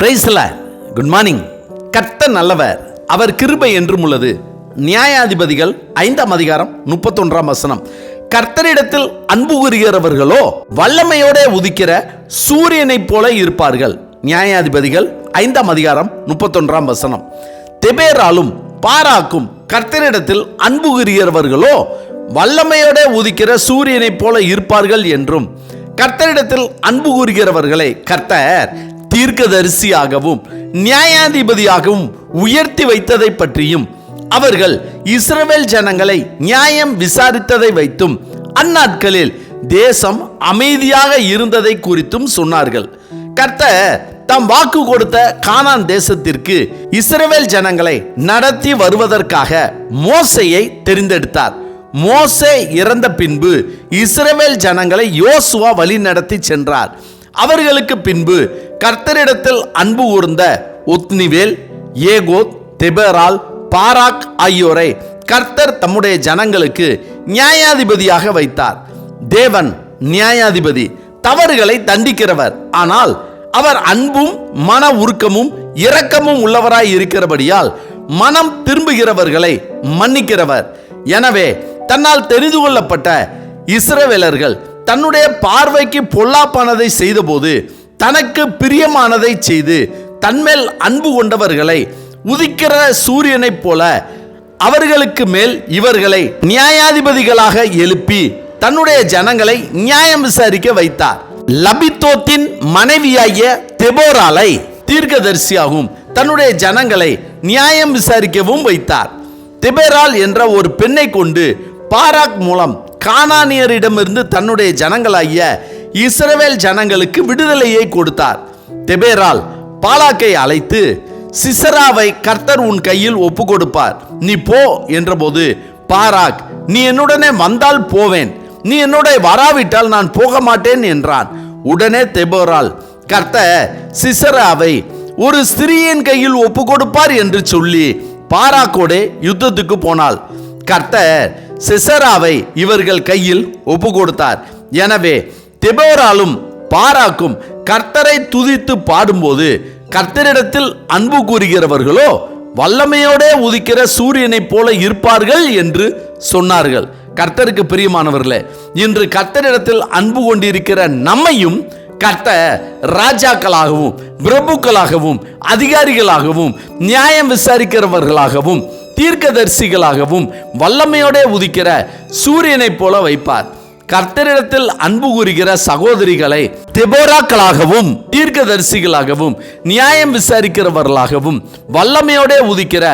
பிரைஸ்ல good morning கர்த்த நல்லவர். அவர் கிருபை என்றும் உள்ளது. நியாயாதிபதிகள் ஐந்தாம் அதிகாரம் முப்பத்தொன்றாம் வசனம். கர்த்தரிடத்தில் அன்பு கூறுகிறவர்களோ வல்லமையோட உதிக்கிற சூரியனைப் போல இருப்பார்கள். நியாயாதிபதிகள் ஐந்தாம் அதிகாரம் முப்பத்தொன்றாம் வசனம். தெபேராலும் பாராக்கும் கர்த்தரிடத்தில் அன்பு கூறுகிறவர்களோ வல்லமையோட உதிக்கிற சூரியனைப் போல இருப்பார்கள் என்றும். கர்த்தரிடத்தில் அன்பு கூறுகிறவர்களை கர்த்தர் தீர்க்கதரிசியாகவும் நியாயாதிபதியாகவும் உயர்த்தி வைத்ததை பற்றியும் அவர்கள் இஸ்ரவேல் ஜனங்களை நியாயம் விசாரித்ததை வைத்தும் அந்நாட்களில் தேசம் அமைதியாக இருந்ததை குறித்தும் சொன்னார்கள். கர்த்த தாம் வாக்கு கொடுத்த கானான் தேசத்திற்கு இஸ்ரவேல் ஜனங்களை நடத்தி வருவதற்காக மோசையை தெரிந்தெடுத்தார். மோசே இறந்த பின்பு இஸ்ரவேல் ஜனங்களை யோசுவா வழி நடத்தி சென்றார். அவர்களுக்கு பின்பு கர்த்தரிடத்தில் அன்பு கூர்ந்த ஒத்னிவேல் ஏகோத் தெபரால் பாராக் ஆகியோரை கர்த்தர் தம்முடைய ஜனங்களுக்கு நியாயாதிபதியாக வைத்தார். தேவன் நியாயாதிபதி தவறுகளை தண்டிக்கிறவர். ஆனால் அவர் அன்பும் மன உருக்கமும் இரக்கமும் உள்ளவராய் இருக்கிறபடியால் மனம் திரும்புகிறவர்களை மன்னிக்கிறவர். எனவே தன்னால் தெரிந்து கொள்ளப்பட்ட இஸ்ரவேலர்கள் தன்னுடைய பார்வைக்கு பொல்லாப்பானதை செய்தபோது தனக்கு பிரியமானதை செய்து தன்மேல் அன்பு கொண்டவர்களை உதிக்கிற சூரியனைப் போல அவர்களுக்கு மேல் இவர்களை நியாயாதிபதிகளாக எழுப்பி தன்னுடைய ஜனங்களை நியாயம் விசாரிக்க வைத்தார். லபித்தோத்தின் மனைவியாகிய தெபோராலை தீர்க்கதரிசியாகவும் தன்னுடைய ஜனங்களை நியாயம் விசாரிக்கவும் வைத்தார். தெபேரால் என்ற ஒரு பெண்ணை கொண்டு பாராக் மூலம் கானானியரிடமிருந்து தன்னுடைய ஜனங்களாகிய இஸ்ரவேல் ஜனங்களுக்கு விடுதலையை கொடுத்தார். தெபேரால் பாலாக்கை அழைத்து சிசராவை கர்த்தர் உன் கையில் ஒப்பு கொடுப்பார் நீ போ என்றபோது பாராக் நீ என்னுடனே வந்தால் போவேன். நீ என்னோட வராவிட்டால் நான் போக மாட்டேன் என்றான். உடனே தெபோரால் கர்த்தர் சிசராவை ஒரு ஸ்திரீயின் கையில் ஒப்பு கொடுப்பார் என்று சொல்லி பாராக்கோடே யுத்தத்துக்கு போனாள். கர்த்தர் சிசராவை இவர்கள் கையில் ஒப்பு கொடுத்தார் எனவே திபோராலும் பாராக்கும் கர்த்தரை துதித்து பாடும்போது கர்த்தரிடத்தில் அன்பு கூறுகிறவர்களோ வல்லமையோடே உதிக்கிற சூரியனைப் போல இருப்பார்கள் என்று சொன்னார்கள். கர்த்தருக்கு பிரியமானவர்களே இன்று கர்த்தரிடத்தில் அன்பு கொண்டிருக்கிற நம்மையும் கர்த்தர் ராஜாக்களாகவும் பிரபுக்களாகவும் அதிகாரிகளாகவும் நியாயம் விசாரிக்கிறவர்களாகவும் தீர்க்கதரிசிகளாகவும் வல்லமையோடே உதிக்கிற சூரியனைப் போல வைப்பார். கர்த்தரிடத்தில் அன்பு கூறுகிற சகோதரிகளை தெபோராக்களாகவும் தீர்க்கதரிசிகளாகவும் நியாயம் விசாரிக்கிறவர்களாகவும் வல்லமையோடே உதிக்கிற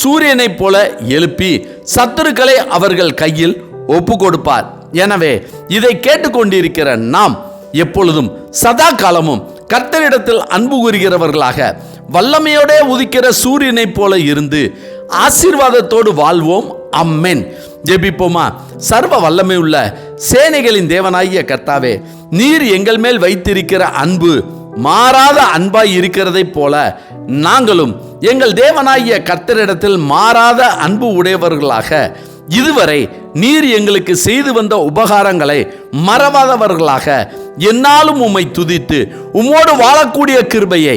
சூரியனைப் போல எழுப்பி சத்துருக்களை அவர்கள் கையில் ஒப்பு கொடுப்பார் எனவே இதை கேட்டுக்கொண்டிருக்கிற நாம் எப்பொழுதும் சதா காலமும் கர்த்தரிடத்தில் அன்பு கூறுகிறவர்களாக வல்லமையோடே உதிக்கிற சூரியனைப் போல இருந்து ஆசீர்வாதத்தோடு வாழ்வோம். அம்மென். ஜெபிப்போமா? சர்வ வல்லமை உள்ள சேனைகளின் தேவனாகிய கர்த்தாவே நீர் எங்கள் மேல் வைத்திருக்கிற அன்பு மாறாத அன்பாய் இருக்கிறதைப் போல நாங்களும் எங்கள் தேவனாகிய கர்த்தரிடத்தில் மாறாத அன்பு உடையவர்களாக இதுவரை நீர் எங்களுக்கு செய்து வந்த உபகாரங்களை மறவாதவர்களாக என்னாலும் உம்மை துதித்து உம்மோடு வாழக்கூடிய கிருபையை